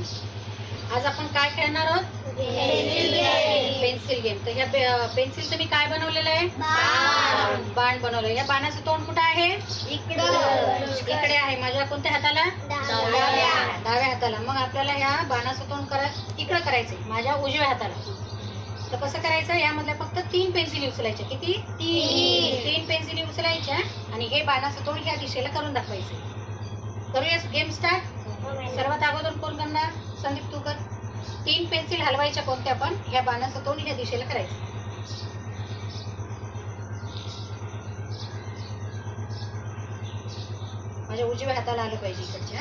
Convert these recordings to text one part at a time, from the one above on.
आज आपण काय खेळणार आहोत? पेन्सिल गेम तर ह्या पेन्सिलचं मी काय बनवलेलं आहे? बाण. बनवलं या बाणाचं तोंड कुठं आहे? इकडे. आहे. माझ्या कोणत्या हाताला? डाव्या. हाताला. मग आपल्याला ह्या बाणाचं तोंड करा इकडं करायचंय. माझ्या उजव्या हाताला. तर कसं करायचं? यामधल्या फक्त तीन पेन्सिली उचलायच्या. किती? तीन. तीन पेन्सिली उचलायच्या आणि हे बाणाचं तोंड ह्या दिशेला करून दाखवायचं करूया गेम स्टार्ट सर्वात अगोदर कोण करणार? संदीप तू कर. तीन पेन्सिल हलवायच्या कोणत्या पण ह्या बाणाचं तोंड ह्या दिशेला करायचं. माझ्या उजव्या हाताला आलं पाहिजे इकडच्या?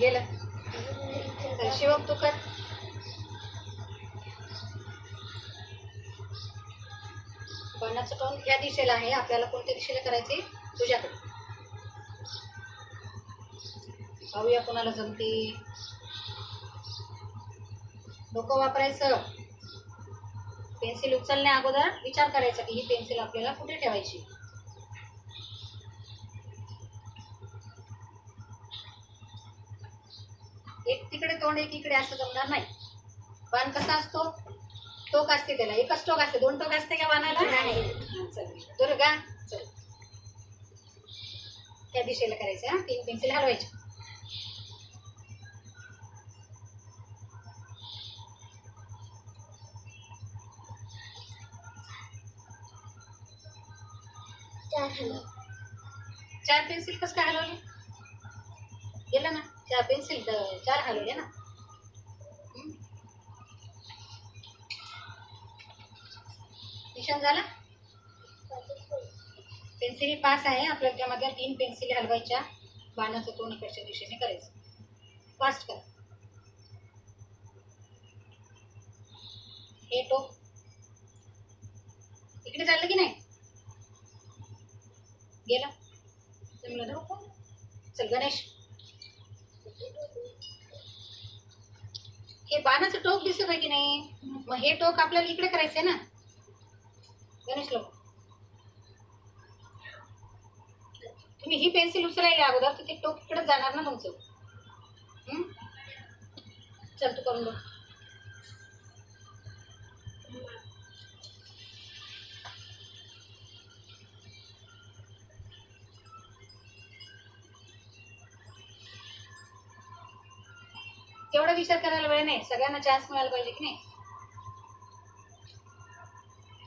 गेलं. तर शिवम तू कर. बाणाचं तोंड या दिशेला आहे? आपल्याला कोणत्या दिशेला करायचे? तुझ्याकडे. पाहूया कोणाला जमते. डोकं वापरायचं. पेन्सिल उचलण्या अगोदर विचार करायचा की ही पेन्सिल आपल्याला कुठे ठेवायची? एक तिकडे तोंड एक इकडे असं जमणार नाही. बाण कसा असतो? टोक असते त्याला. एकच टोक असते. दोन टोक असते का बाणाला हा, चल दुर्गा. चल. त्या दिशेला करायचं हा? तीन पेन्सिल हलवायची. चार पेन्सिल कसं काय हलवले? गेलं ना? चार पेन्सिल चार हलवले ना? निशाण झाला? पेन्सिल पास आहे. आपल्याला त्यामध्ये तीन पेन्सिल हलवायच्या. बाणाचं तोंड इकडच्या दिशेने करायचं. फास्ट करा. हे टोक. इकडे चाललं की नाही? गेला. जमलं ना चल गणेश. हे बाणाचं टोक दिसत आहे की नाही? मग हे टोक आपल्याला इकडे करायचंय ना? गणेश लोक. तुम्ही ही पेन्सिल उचलायला अगोदर तर ते टोक इकडे जाणार ना तुमचं. चल तू करून बघ. तेवढा विचार करायला वेळ नाही. सगळ्यांना चान्स मिळायला पाहिजे की नाही?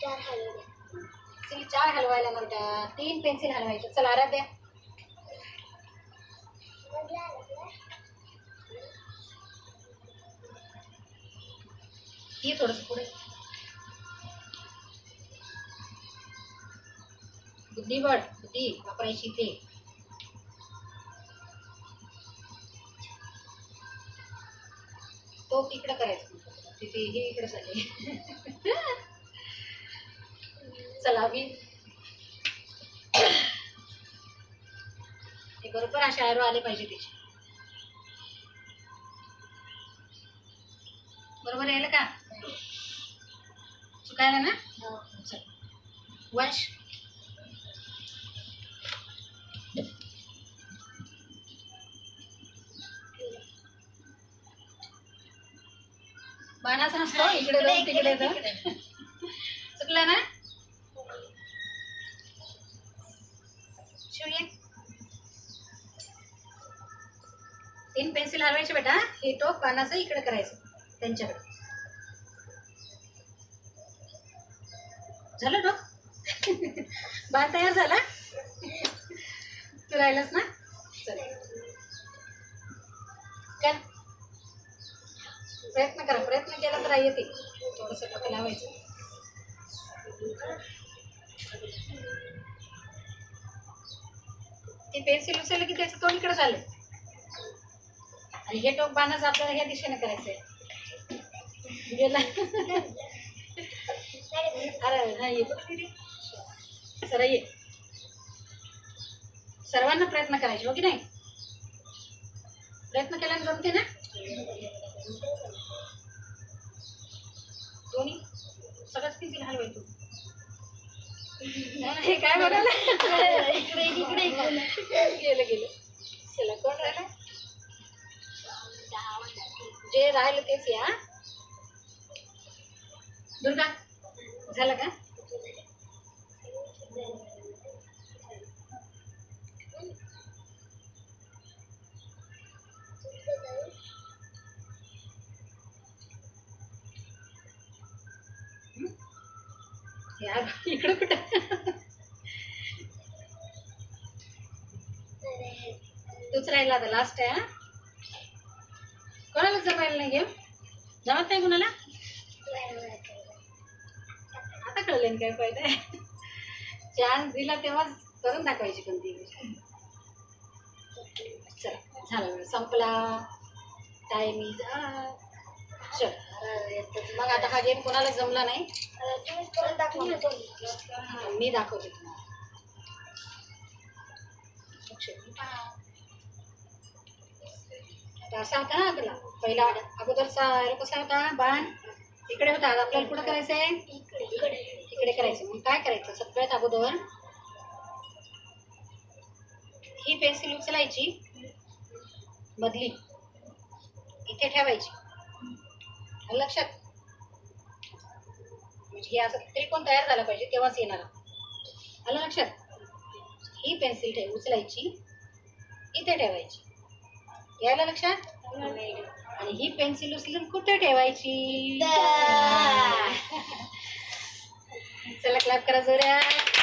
पेन्सिल चार हलवायला म्हणता तीन पेन्सिल हलवायच्या चला आराध्या ये थोडस पुढे. बुद्धिबळ बुद्धी वापरायची ते तो इकडं करायचं. तिथे हे इकडं चालले चला मी हे बरोबर असे आरो आले पाहिजे त्याचे बरोबर यायला का? चुकायला ना? चल. वंश? बाणाचा नसतो इकडे दोन तिकडे चुकला ना? शिव तीन पेन्सिल हलवायचे बेटा हे? टोक पानाचं इकडे करायचं त्यांच्याकडे. झालं टोक बाण तयार झाला? तू राहिलास ना? चल. प्रयत्न करा प्रयत्न केला तर येते. थोडंसं टोक लावायचं. ती पेन्सिल उचललं की त्याचं तोंड इकडे झालं आणि हे टोक बाणाच आपल्याला ह्या दिशेने करायचंय. गेला. अरे हा ये. सर ये. सर्वांना प्रयत्न करायचे हो की नाही? प्रयत्न केल्याने जमते ना? दोन्ही? सगळंच पेन्सिल हलवाय तू हे काय बनवलं गेलं गेलं. चला कोण राहिलं? जे राहिलं तेच या दुर्गा झालं का? या इकडं कुठं? तूच राहिला आता लास्ट आहे हा? कोणाला जमायला नाही घेऊ? जमत नाही कुणाला? आता कळलं काय फायदा चान्स दिला तेव्हाच करून दाखवायची कोणती गोष्ट. चला झाला वेळ संपला. टाइम इज चल. मग आता हा गेम कोणाला जमला नाही? मी दाखवते तुम्हाला. असा होता ना आपला पहिला अगोदरचा कसा होता बाण इकडे होता आपल्याला कुठं करायचं आहे इकडे करायचं. मग काय करायचं? सगळ्यात अगोदर ही पेन्सिल उचलायची बदली इथे ठेवायची. लक्षात. म्हणजे हे असं त्रिकोण तयार झाला पाहिजे तेव्हाच येणार. आलं लक्षात? ही पेन्सिल ठेव उचलायची. इथे ठेवायची. यायला लक्षात? आणि ही पेन्सिल उचलून कुठे ठेवायची? चला क्लॅप करा जोऱ्यात